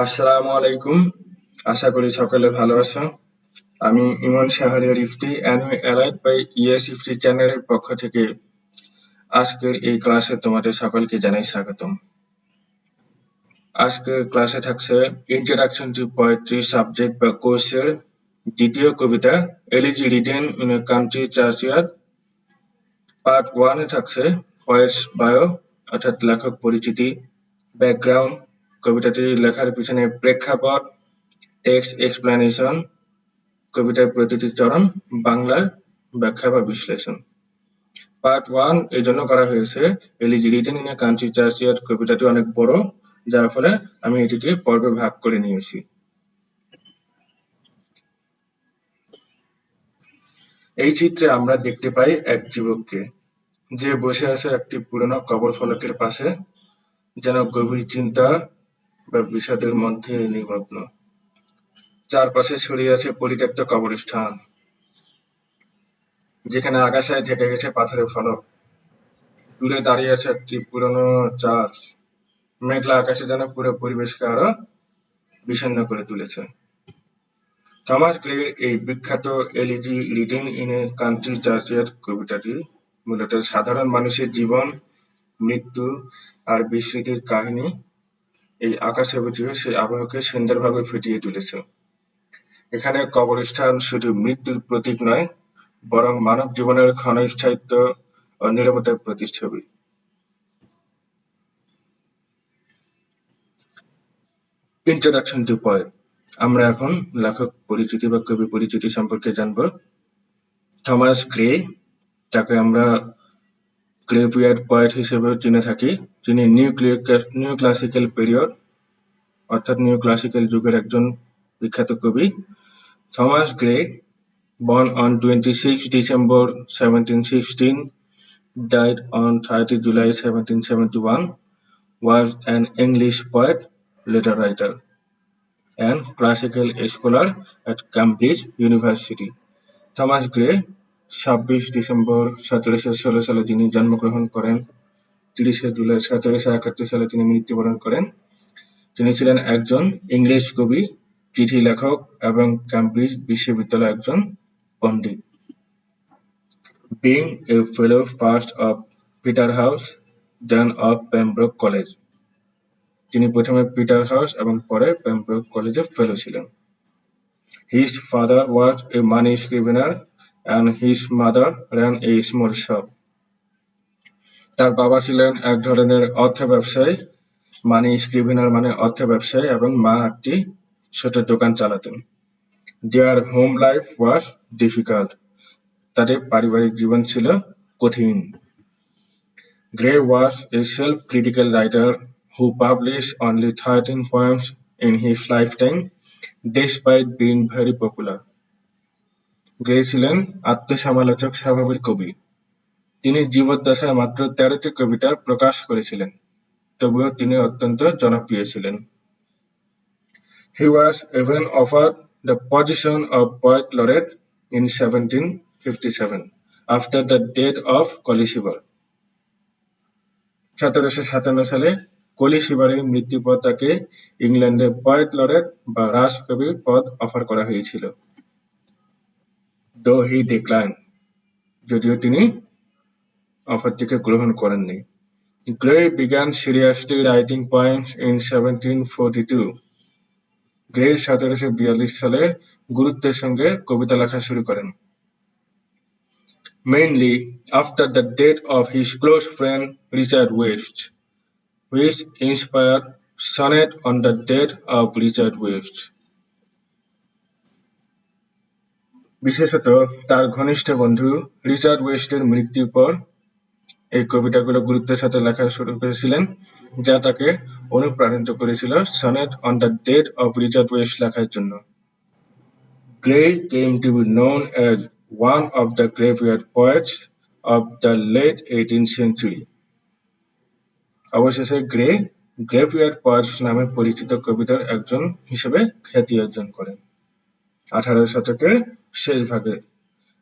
আসসালামু আলাইকুম। আশা করি সকলে ভালো আছো আমি ইমন শাহরিয়ার ইফতি অ্যানুই অ্যালাইড বাই ইএস ইফতি চ্যানেলের পক্ষ থেকে আজকের এই ক্লাসে তোমাদের সকলকে জানাই স্বাগতম। আজকের ক্লাসে থাকছে ইন্ট্রোডাকশন টু পোয়েট্রি সাবজেক্ট বা কোর্সের দ্বিতীয় কবিতা elegy written in country churchyard part ওয়ানে থাকছে পয়েটস বায়ো অর্থাৎ লেখক পরিচিতি ব্যাকগ্রাউন্ড কবিতাটি লেখার পিছনে প্রেক্ষাপট, টেক্সট এক্সপ্লেনেশন, কবিতার প্রতিটি চরণ, বাংলার ব্যাখ্যা বা বিশ্লেষণ। পার্ট ওয়ান এই জন্য করা হয়েছে elegy written in a country churchyard কবিতাটি অনেক বড়, যার ফলে আমি এটিকে পর্বে ভাগ করে নিয়েছি। এই চিত্রে আমরা দেখতে পাই এক যুবককে, যে বসে আছে একটি পুরনো কবর ফলকের পাশে, যেন গভীর চিন্তা বা বিষাদের মধ্যে নিমগ্ন। চারপাশে ছড়িয়ে আছে পরিত্যক্ত কবরস্থান, যেখানে আগাছায় ঢেকে গেছে পাথরের ফলক। দূরে দাঁড়িয়ে আছে একটি পুরনো চার্চ। মেঘলা আকাশে যেন পুরো পরিবেশকে আরও বিষণ্ণ করে তুলেছে। থমাস গ্রের এই বিখ্যাত elegy written in a country চার্চের কবিতাটি মূলত সাধারণ মানুষের জীবন, মৃত্যু আর বিস্মৃতির কাহিনী এই আকাশ ছবিটিও সেই আবহকে সুন্দরভাবে ফুটিয়ে তুলেছে। এখানে কবরস্থান শুধু মৃত্যুর প্রতীক নয়, বরং মানব জীবনের ক্ষণস্থায়িত্ব ও নিরবতার প্রতিচ্ছবি। ইন্ট্রোডাকশন টু পয়েট আমরা এখন লেখক পরিচিতি বা কবি পরিচিতি সম্পর্কে জানব। থমাস গ্রে তাকে আমরা গ্রেভিয়ার্ড পয়েট হিসেবে চিনে থাকি যিনি নিউ নিউ ক্লাসিক্যাল পিরিয়ড অর্থাৎ নিউ ক্লাসিক্যাল যুগের একজন বিখ্যাত কবি Thomas Gray born on 26 December 1716 died on 30 July 1771 was an English poet letter writer and classical scholar at Cambridge University Thomas Gray ছাব্বিশ ডিসেম্বর সতেরোশো ষোলো সালে যিনি জন্মগ্রহণ করেন, তিরিশে জুলাই সতেরোশো একাত্তর সালে তিনি মৃত্যুবরণ করেন। তিনি ছিলেন একজন ইংলিশ কবি, চিঠি লেখক এবং ক্যামব্রিজ বিশ্ববিদ্যালয়ের একজন পণ্ডিত। Being a fellow first of Peterhouse then of Pembroke college তিনি প্রথমে পিটার হাউস এবং পরে পেমব্রোক কলেজে ফেলো ছিলেন। His father was a money scrivener and his mother ran a small shop তার বাবা ছিলেন এক ধরনের অর্থ ব্যবসায়ী, মানি স্ক্রিভেনার মানে অর্থ ব্যবসায়ী এবং মা একটি ছোট দোকান চালাতেন। Their home life was difficult তাদের পারিবারিক জীবন ছিল কঠিন। Gray was a self critical writer who publish only thirteen poems in his lifetime, despite being very popular. Gray ছিলেন আত্মসমালোচক স্বভাবের কবি। তিনি জীবদ্দশায় মাত্র তেরোটি কবিতা প্রকাশ করেছিলেন, তবুও তিনি অত্যন্ত জনপ্রিয় ছিলেন। He was even offered the position of poet laureate in 1757 after the death of Colisiver. সতেরোশো সাতান্ন সালে কলিসিবারের মৃত্যুর পর তাকে ইংল্যান্ডে পয়েট লরেট বা রাজকবির পদ অফার করা হয়েছিল। দো হি ডিক্লাইন যদিও তিনি অফারটিকে গ্রহণ করেননি seriously writing poems in seventeen forty two Gray সতেরোশো বিয়াল্লিশ সালে গুরুত্বের সঙ্গে কবিতা লেখা শুরু করেন mainly after the death of his close friend Richard West, which inspired sonnet on the death of Richard West. বিশেষত তার ঘনিষ্ঠ বন্ধু রিচার্ড ওয়েস্টের মৃত্যুর পর এই কবিতাগুলো গুরুত্বের সাথে লেখা শুরু করেছিলেন, যা তাকে অনুপ্রাণিত করেছিল sonnet on the death of Richard West লেখার জন্য। Gray came to be known as one of the graveyard poets of the late eighteen century. অবশেষে গ্রে, গ্রেভিয়ার্ড পোয়েটস নামে পরিচিত কবিতার একজন হিসেবে খ্যাতি অর্জন করেন। আঠারো শতকের শেষ ভাগে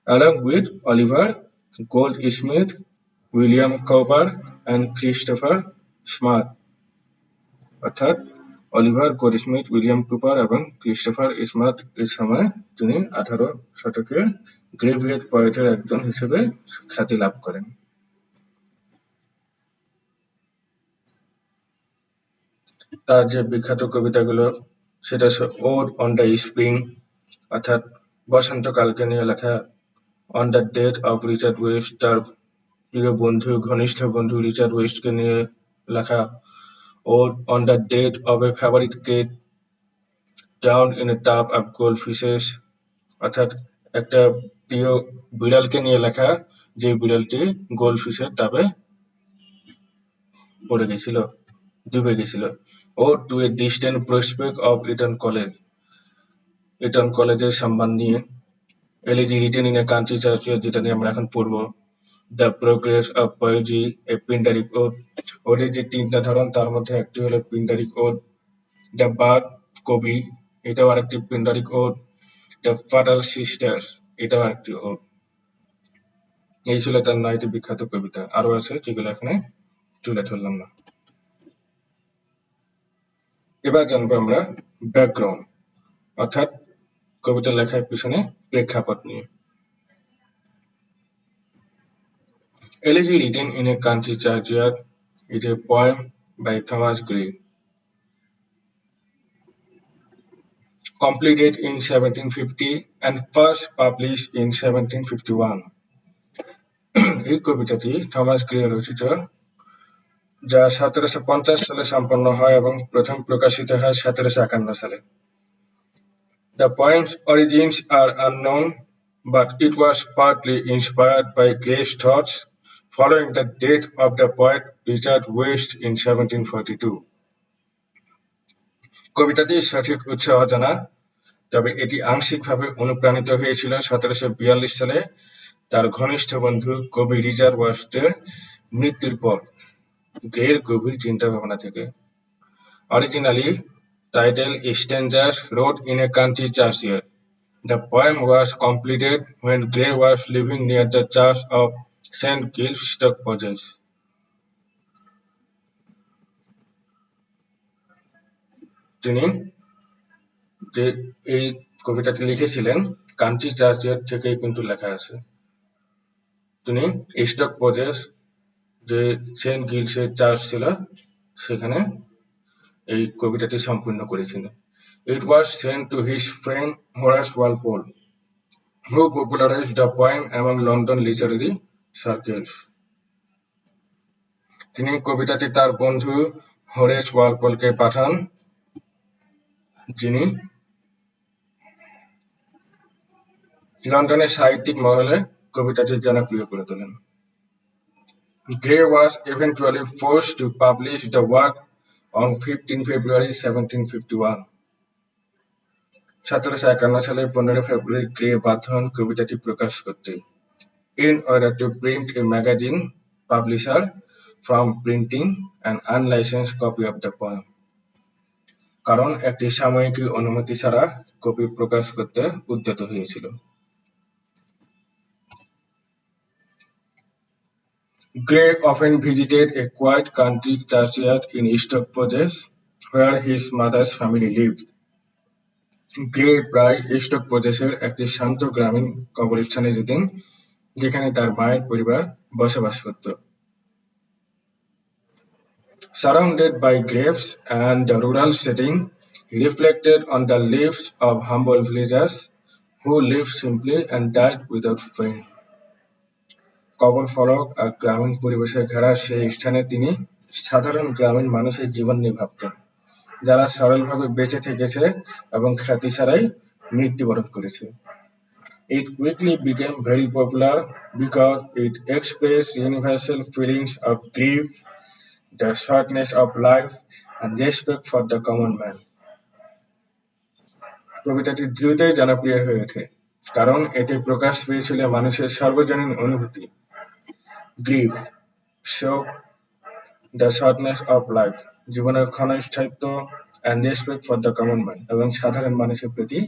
along with Oliver Goldsmith William Cowper and Christopher Smart অর্থাৎ অলিভার গোল্ডস্মিথ, উইলিয়াম কুপার এবং ক্রিস্টোফার স্মার্ট এর সময় তিনি আঠারো শতকে গ্রেভিয়েট পয়েটের একজন হিসেবে খ্যাতি লাভ করেন। তার যে বিখ্যাত কবিতাগুলো সেটা ওড অন দ্য স্প্রিং অর্থাৎ বসন্তকালকে নিয়ে লেখা on the death of Richard West তার প্রিয় বন্ধু, ঘনিষ্ঠ বন্ধু রিচার্ড ওয়েস্টকে নিয়ে লেখা ode on the death of a favourite cat drowned in a tub of gold fishes অর্থাৎ একটা প্রিয় বিড়ালকে নিয়ে লেখা, যে বিড়ালটি গোল্ড ফিশের টাপে পড়ে গেছিল, ডুবে গেছিল। Ode to a distant prospect of Eton college Eton কলেজের সম্মান নিয়ে elegy written in a country church যেটা নিয়ে আমরা এখন পড়ব। The progress of poesy a Pindaric ode ওদের যে তিনটা ধরন, তার মধ্যে একটি হলো পিন্ডারিক ওড দ্য বার্ড কবি এটাও আরেকটি Pindaric ode the fatal sister এটাও আরেকটি ওড এই ছিল তার নয়টি বিখ্যাত কবিতা। আরও আছে যেগুলো এখানে তুলে ধরলাম না। এবার জানব আমরা ব্যাকগ্রাউন্ড অর্থাৎ কবিতা লেখার পিছনে প্রেক্ষাপট নিয়ে। Elegy written in a country churchyard is a poem by Thomas Gray completed in seventeen fifty and first publish in seventeen fifty one এই কবিতাটি থমাস গ্রে রচিত, যা সতেরোশো পঞ্চাশ সালে সম্পন্ন হয় এবং প্রথম প্রকাশিত হয় সতেরোশো একান্ন সালে। The poem's origins are unknown, but it was partly inspired by Gray's thoughts following the death of the poet Richard West in 1742. কবিতাটির সঠিক উৎস অজানা তবে এটি আংশিকভাবে অনুপ্রাণিত হয়েছিল সতেরোশো বিয়াল্লিশ সালে তার ঘনিষ্ঠ বন্ধু কবি রিচার্ড ওয়েস্টের মৃত্যুর পর গ্রের গভীর চিন্তা ভাবনা থেকে originally titled Strangers Road in a Country Churchyard. The poem was completed when Gray was living near the church of St. Giles, Stockport. তিনি যে এই কবিতাটি লিখেছিলেন কান্ট্রি চার্চের থেকেই কিন্তু লেখা আছে তিনি স্টক পজেস যে সেন্ট গিলসের চার্চ ছিল সেখানে এই কবিতাটি সম্পূর্ণ করেছিল it was sent to his friend Horace Walpole who popularize the poem এবং লন্ডন লিটারেরি সার্কেলস তিনি কবিতাটি তার বন্ধু হরেশ ওয়ালপোলকে পাঠান, যিনি লন্ডনের সাহিত্যিক মহলে কবিতাটি জনপ্রিয় করে তোলেন। Gray was eventually force to publish the work on 15 February 1751. সতেরোশো একান্ন সালের পনেরো ফেব্রুয়ারি গ্রে বাধ্য হন কবিতাটি প্রকাশ করতে in order to print a magazine publisher from printing an unlicensed copy of the poem. কারণ একটি সাময়িকী অনুমতি ছাড়া কপি প্রকাশ করতে উদ্যত হয়েছিল Gray often visited a quiet country churchyard in Stockport, where his mother's family lived. Gray প্রায় stock প্রদেশের একটি শান্ত গ্রামীণ কবরস্থানে যেতেন যেখানে তার মায়ের পরিবার বসবাস করত Surrounded by graves and the rural setting, he reflected on the lives of humble villagers who lived simply and died without fame. কবর ফলক আর গ্রামীণ পরিবেশে ঘেরা সেই স্থানে তিনি সাধারণ গ্রামীণ মানুষের জীবন নিয়ে ভাবতেন যারা সরলভাবে বেঁচে থেকেছে এবং খ্যাতি ছাড়াই মৃত্যুবরণ করেছে It quickly became very popular because it expressed universal feelings of grief, the shortness of life, and respect for the common man. কবিতাটি দ্রুতই জনপ্রিয় হয়ে ওঠে কারণ এতে প্রকাশ পেয়েছিল মানুষের সর্বজনীন অনুভূতি গ্রিফ শোক দ্য শর্টনেস অফ লাইফ জীবনের ক্ষণস্থায়িত্ব and respect for the common man এবং সাধারণ মানুষের প্রতি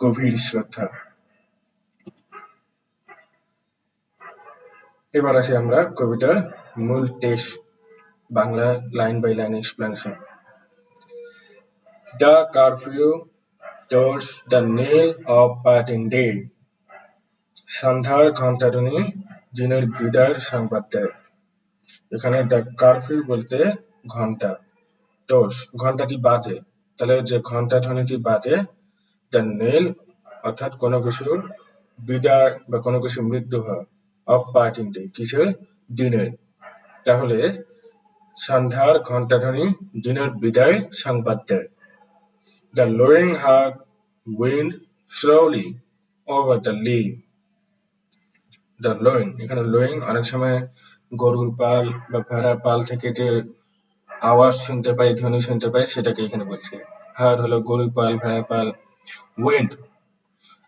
গভীর শ্রদ্ধা এবার আসি আমরা কবিতার মূল text Bangla line by line explanation The curfew towards the nail of parting day. সন্ধ্যার ঘন্টাটনি দিনের বিদায়ের সংবাদ দেয়। এখানে দ্য কারফিউ বলতে ঘণ্টা। টোস ঘন্টাটি বাজে। তাহলে যে ঘণ্টা ধ্বনিটি বাজে দ্য নেল অর্থাৎ কোনো কিছুর বিদায় বা কোনো কিছু মৃত্যু হয় অফ পার্টিং ডে কিসের? দিনের। তাহলে সন্ধ্যার ঘন্টাধ্বনি দিনের বিদায় সংবাদ দেয়। The lowing herd wind slowly over the lea the lowing এখানে লোয়িং অনেক সময় গরুর পাল বা ভেড়া পাল থেকে যে আওয়াজ শুনতে পাই, ধ্বনি শুনতে পাই, সেটাকে এখানে বলছে। হার্ট হলো গরুর পাল, ভেড়া পাল উইন্ড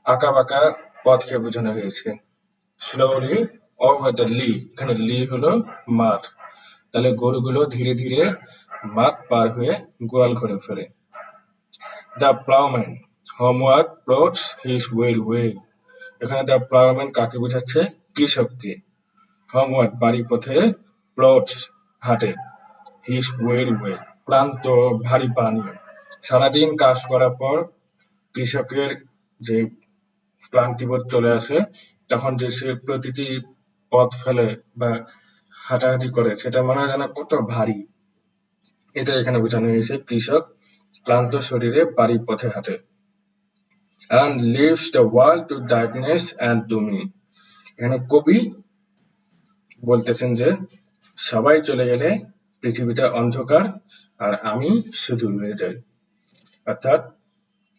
আঁকা বাঁকা পথকে বোঝানো হয়েছে। স্লোলি ওভার দ্য লি এখানে লি হলো মাঠ। তাহলে গরুগুলো ধীরে ধীরে মাঠ পার হয়ে গোয়াল ঘরে ফেরে the ploughman homeward plods his weary way এখানে দ্য প্লাউম্যান কাকে বোঝাচ্ছে? কৃষককে। হোমওয়ার্ক বাড়ি পথে প্লটস হাটে। হিজ ওয়েল ওয়ে ক্লান্ত, ভারী পানি সারাদিন কাজ করার পর কৃষকের যে ক্লান্তিবোধ চলে আসে, তখন যে সে প্রতিটি পথ ফেলে বা হাঁটাহাঁটি করে, সেটা মনে হয় যেন কত ভারী। এটা এখানে বোঝানো হয়েছে, কৃষক ক্লান্ত শরীরে বাড়ির পথে হাঁটে। And leaves the world to darkness and to me. এখানে কবি বলতেছেন যে, সবাই চলে গেলে পৃথিবীটা অন্ধকার আর আমি শুধু রয়ে যাই। অর্থাৎ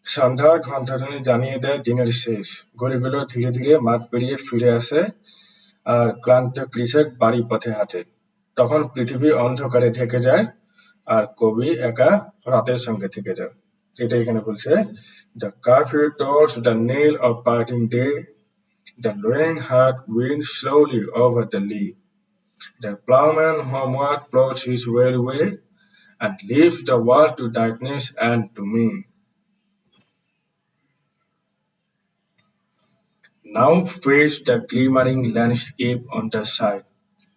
সন্ধ্যার ঘন্টাধ্বনি জানিয়ে দেয়, দিনের শেষ। গরিবগুলো ধীরে ধীরে মাঠ পেরিয়ে ফিরে আসে আর ক্লান্ত কৃষক বাড়ি পথে হাঁটে। তখন পৃথিবী অন্ধকারে ঢেকে যায় আর কবি একা রাতের সঙ্গে থেকে যায়। এটা এখানে বলছে the curfew towards the knell of parting day the lowing herd wind slowly over the lea the ploughman homeward plods his weary way and leaves the world to darkness and to me Now face the glimmering landscape on the side.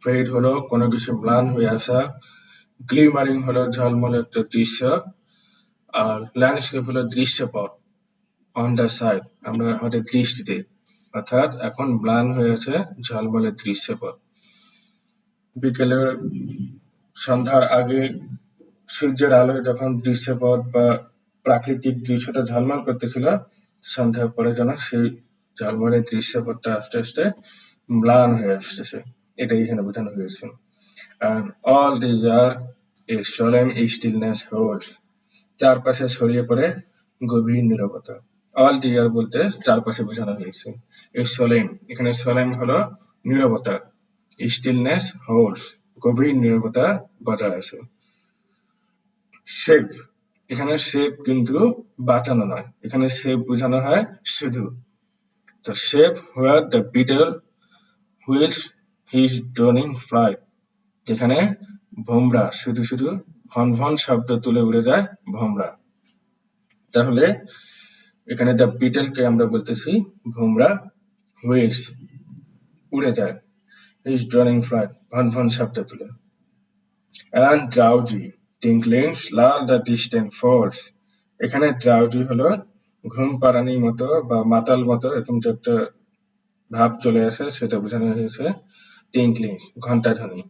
Fade হলো কোনো কিছু ম্লান হয়ে আসা গ্লিমারিং হলো ঝলমলে একটা দৃশ্য আর ল্যান্ডস্কেপ হলো দৃশ্যপট অন দ্য সাইড আমরা আমাদের দৃষ্টিতে, অর্থাৎ এখন ম্লান হয়ে আছে ঝলমলে দৃশ্যপট বিকেলের সন্ধ্যার আগে সূর্যের আলোয় যখন দৃশ্যপট বা প্রাকৃতিক দৃশ্যটা ঝলমল করতেছিল, সন্ধ্যার পরে যেন সেই ঝলমলে দৃশ্যপটটা আস্তে আস্তে ম্লান হয়ে আসতেছে। এটাই এখানে বোঝানো হয়েছে। And all the year a solemn stillness holds চারপাশে ছড়িয়ে পড়ে গভীর নীরবতা। অল ইয়ার বলতে চারপাশে বোঝানো হয়েছে। এই সোলেম এখানে সোলেম হলো নীরবতা। স্টিলনেস হোল্ডস গভীর নীরবতা বজায় আছে। সেভ এখানে সেভ কিন্তু বাঁচানো নয়। এখানে সেভ বোঝানো হয় শুধু। তো save where the beetle wheels his droning flight যেখানে ভোমরা শুধু শুধু ভন শব্দ তুলে উড়ে যায় ভোমরা। তাহলে এখানে দ্য বিটেলকে আমরা বলতেছি, ভোমরা হুইলস উড়ে যায়। হিজ ড্রোনিং ফ্লাইট ভন ভন শব্দ তুলে। And drowsy tinklings lull the distant folds এখানে ড্রাউজি হলো ঘুম পাড়ানির মতো বা মাতাল মতো, এরকম যে একটা ভাব চলে আসে, সেটা বোঝানো হয়েছে। টিঙ্কলিং ঘণ্টা ধ্বনি।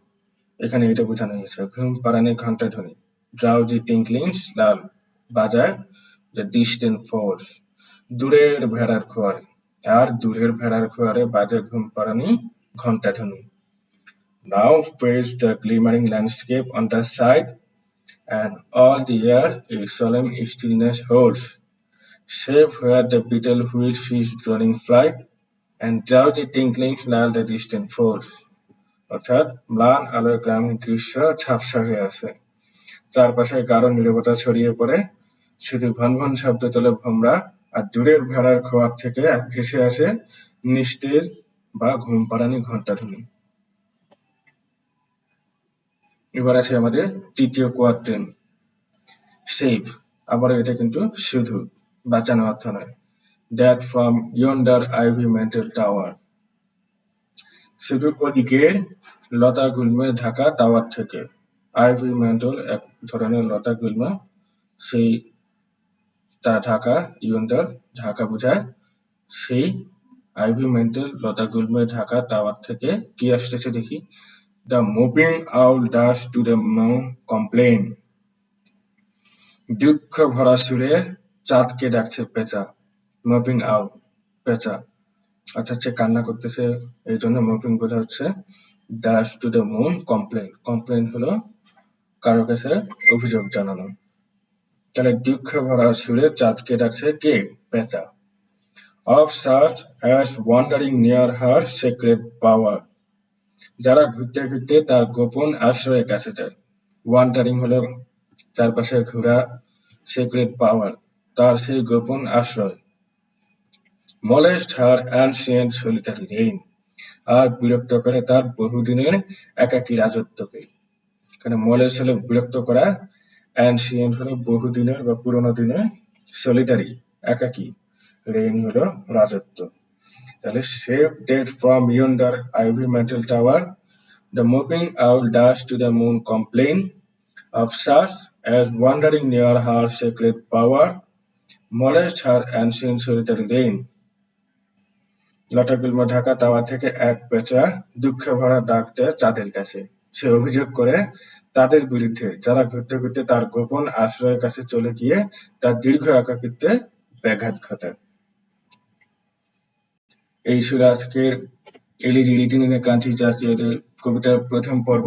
এখানে এটা বোঝানো হয়েছে ঘুম পাড়ানির ঘণ্টা ধ্বনি ড্রাউজি টিঙ্কলিংস লাল বাজায় দ্য ডিস্টেন্ট ফোর্স দূরের ভেড়ার খোয়ারে আর দূরের ভেড়ার খোয়ারে বাজে ঘুম পাড়ানি ঘণ্টা ধ্বনি Now face the glimmering landscape on the side, and all the air a solemn stillness holds, save where the beetle wheels his droning flight, and drowsy tinkling lull the distant falls. অর্থাৎ ম্লান আলোর গ্রামীণ দৃশ্য ঝাপসা হয়ে আছে। চারপাশে গাঢ় নীরবতা ছড়িয়ে পড়ে। শুধু ভন ভন শব্দ তোলে ভোমরা, আর দূরের ভেড়ার খোয়ার থেকে ভেসে আসে নিষ্ঠের বা ঘুম পাড়ানি ঘণ্টা ধ্বনি এবার আছে আমাদের তৃতীয় কোয়ার্টেন সেভ আবার এটা কিন্তু শুধু, বাঁচানো অর্থ নয়। That from yonder ivy mantled tower শুধু ওদিকে, লতা গুল্মে ঢাকা টাওয়ার থেকে। আইভি মেন্টাল এক ধরনের লতা গুল্মা, সেই তা ঢাকা, ইউন্ডার, ঢাকা বোঝায়। সেই আইভি মেন্টাল লতা গুলমে ঢাকা টাওয়ার থেকে কি আসতেছে দেখি? The moving owl does to the moon complain দুঃখ ভরা সুরে চাঁদকে ডাকছে পেঁচা। মুভিং আউট পেঁচা। অর্থাৎ সে কান্না করতেছে, এই জন্য মুভিং বোঝা হচ্ছে does to the moon complain complain হলো কারও কাছে অভিযোগ জানানো। তাহলে দুঃখ ভরা সুরে চাঁদকে ডাকছে কে? পেঁচা। Of search as wandering near her secret bower যারা ঘুরতে ঘুরতে তার গোপন আশ্রয়ের কাছে যায়। ওয়ান্ডারিং হলো চারপাশে ঘোরা সেক্রেট পাওয়ার তার সেই গোপন আশ্রয়। Molest her ancient solitary reign আর বিরক্ত করে তার বহুদিনের একাকী রাজত্বকে। এখানে মলেস হলো বিরক্ত করা অ্যান্সিয়েন্ট হলো বহুদিনের বা পুরোনো দিনের সলিটারি একাকী রেইন হলো রাজত্ব। তাহলে save that from yonder ivy mantled tower the moving owl does to the moon complain of such as wandering near her sacred power, molest her ancient solitary reign লটাগুল্ম ঢাকা তাওয়া থেকে এক পেঁচা দুঃখ ভরা ডাক দেয় চাঁদের কাছে। সে অভিযোগ করে, তাদের বিরুদ্ধে যারা ঘুরতে ঘুরতে তার গোপন আশ্রয়ের কাছে চলে গিয়ে তার দীর্ঘ একাকিত্বে ব্যাঘাত ঘটায়। এই ছিল আজকের এলিজি রিটিন ইন কান্ট্রি জাতীয় কবিতার প্রথম পর্ব,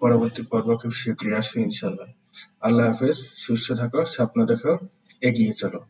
পরবর্তী পর্ব খুব শীঘ্রই আসবে ইনশাল্লাহ আল্লাহ হাফেজ, সুস্থ থাকো, স্বপ্ন দেখো, এগিয়ে চলো।